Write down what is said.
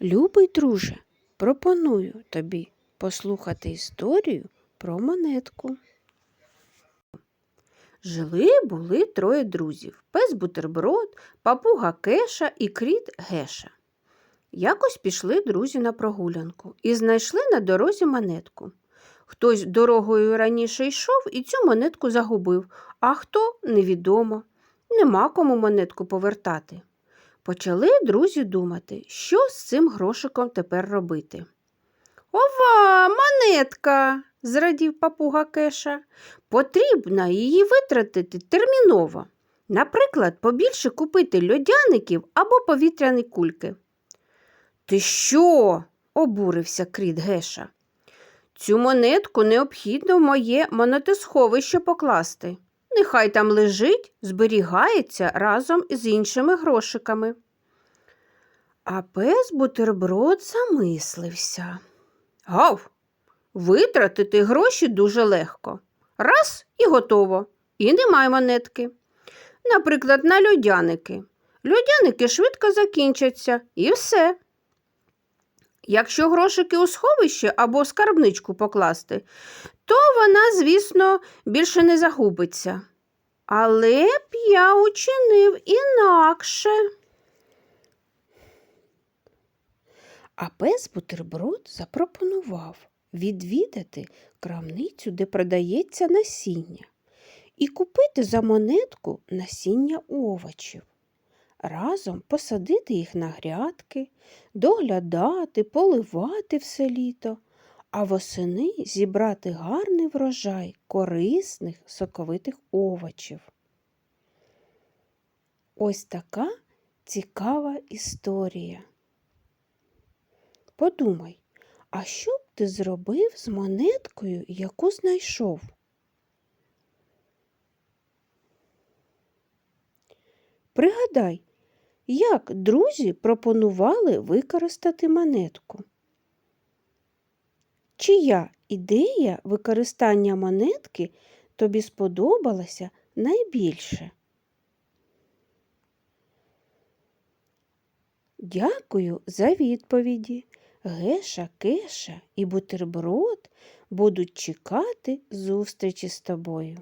Любий друже, пропоную тобі послухати історію про монетку. Жили були троє друзів пес бутерброд, папуга Кеша і кріт Геша. Якось пішли друзі на прогулянку і знайшли на дорозі монетку. Хтось дорогою раніше йшов і цю монетку загубив, а хто невідомо. Нема кому монетку повертати. Почали друзі думати, що з цим грошиком тепер робити. Ова, монетка, зрадів папуга Кеша. Потрібно її витратити терміново. Наприклад, побільше купити льодяників або повітряні кульки. Ти що? обурився кріт Геша. Цю монетку необхідно в моє монетосховище покласти. Нехай там лежить, зберігається разом з іншими грошиками. А пес бутерброд замислився. Гав, витратити гроші дуже легко. Раз і готово. І немає монетки. Наприклад, на льодяники. Льодяники швидко закінчаться і все. Якщо грошики у сховище або скарбничку покласти, то вона, звісно, більше не загубиться. Але б я учинив інакше. А пес бутерброд запропонував відвідати крамницю, де продається насіння, і купити за монетку насіння овочів. Разом посадити їх на грядки, доглядати, поливати все літо, а восени зібрати гарний врожай корисних соковитих овочів. Ось така цікава історія. Подумай, а що б ти зробив з монеткою, яку знайшов? Пригадай, як друзі пропонували використати монетку. Чия ідея використання монетки тобі сподобалася найбільше? Дякую за відповіді. Геша, Кеша і бутерброд будуть чекати зустрічі з тобою.